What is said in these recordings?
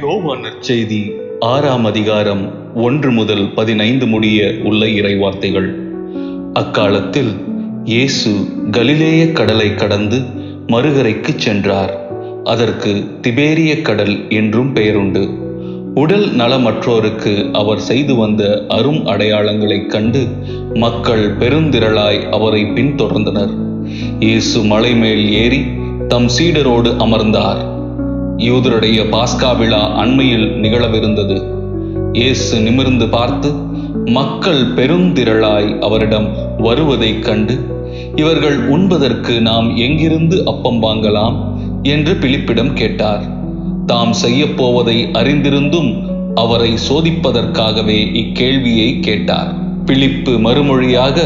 யோவான் நற்செய்தி ஆறாம் அதிகாரம் ஒன்று முதல் பதினைந்து முடிய உள்ள இறைவார்த்தைகள். அக்காலத்தில் இயேசு கலிலேய கடலை கடந்து மறுகரைக்குச் சென்றார். அதற்கு திபேரிய கடல் என்றும் பெயருண்டு. உடல் நலமற்றோருக்கு அவர் செய்து வந்த அரும் அடையாளங்களைக் கண்டு மக்கள் பெருந்திரளாய் அவரை பின்தொடர்ந்தனர். இயேசு மலை மேல் ஏறி தம் சீடரோடு அமர்ந்தார். யூதருடைய பாஸ்கா விழா அண்மையில் நிகழவிருந்தது. இயேசு நிமிர்ந்து பார்த்து மக்கள் பெருந்திரளாய் அவரிடம் வருவதைக் கண்டு இவர்கள் உண்பதற்கு நாம் எங்கிருந்து அப்பம் வாங்கலாம்? என்று பிலிப்பிடம் கேட்டார். தாம் செய்யப் போவதை அறிந்திருந்தும் அவரை சோதிப்பதற்காகவே இக்கேள்வியை கேட்டார். பிலிப்பு மறுமொழியாக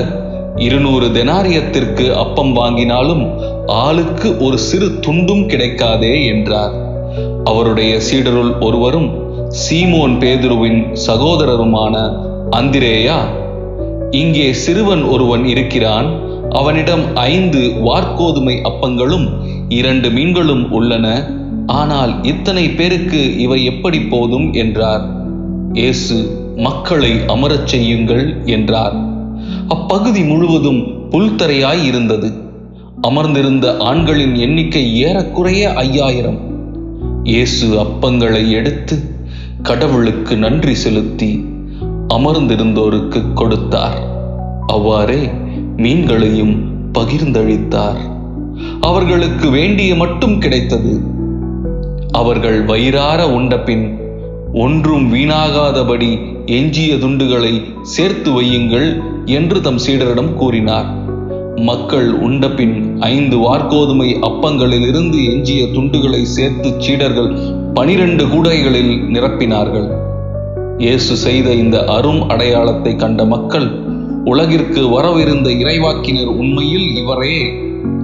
இருநூறு தெனாரியத்திற்கு அப்பம் வாங்கினாலும் ஆளுக்கு ஒரு சிறு துண்டும் கிடைக்காதே என்றார். அவருடைய சீடருள் ஒருவரும் சீமோன் பேதுருவின் சகோதரருமான அந்திரேயா. இங்கே சிறுவன் ஒருவன் இருக்கிறான். அவனிடம் ஐந்து வார்கோதுமை அப்பங்களும் இரண்டு மீன்களும் உள்ளன. ஆனால் இத்தனை பேருக்கு இவை எப்படி போதும் என்றார். இயேசு மக்களை அமரச் செய்யுங்கள் என்றார். அப்பகுதி முழுவதும் புல்தரையாய் இருந்தது. அமர்ந்திருந்த ஆண்களின் எண்ணிக்கை ஏறக்குறைய ஐயாயிரம். இயேசு அப்பங்களை எடுத்து கடவுளுக்கு நன்றி செலுத்தி அமர்ந்திருந்தோருக்கு கொடுத்தார். அவ்வாறே மீன்களையும் பகிர்ந்தளித்தார். அவர்களுக்கு வேண்டிய மட்டும் கிடைத்தது. அவர்கள் வயிறார உண்டபின் ஒன்றும் வீணாகாதபடி எஞ்சிய துண்டுகளை சேர்த்து வையுங்கள் என்று தம் சீடரிடம் கூறினார். மக்கள் உண்டபின் ஐந்து வார்கோதுமை அப்பங்களிலிருந்து எஞ்சிய துண்டுகளை சேர்த்து சீடர்கள் பனிரெண்டு கூடைகளில் நிரப்பினார்கள். இயேசு செய்த இந்த அரும் அடையாளத்தை கண்ட மக்கள் உலகிற்கு வரவிருந்த இறைவாக்கினர் உண்மையில் இவரே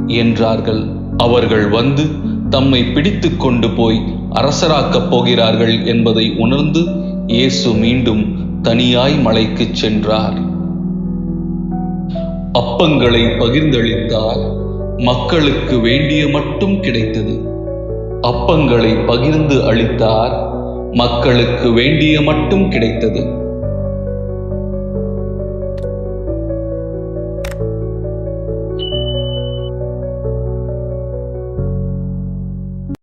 என்றார்கள். அவர்கள் வந்து தம்மை பிடித்து கொண்டு போய் அரசராக்கப் போகிறார்கள் என்பதை உணர்ந்து இயேசு மீண்டும் தனியாய் மலைக்குச் சென்றார். அப்பங்களை பகிர்ந்தளித்தார் மக்களுக்கு வேண்டிய மட்டும் கிடைத்தது. அப்பங்களை பகிர்ந்து அளித்தார் மக்களுக்கு வேண்டிய மட்டும் கிடைத்தது.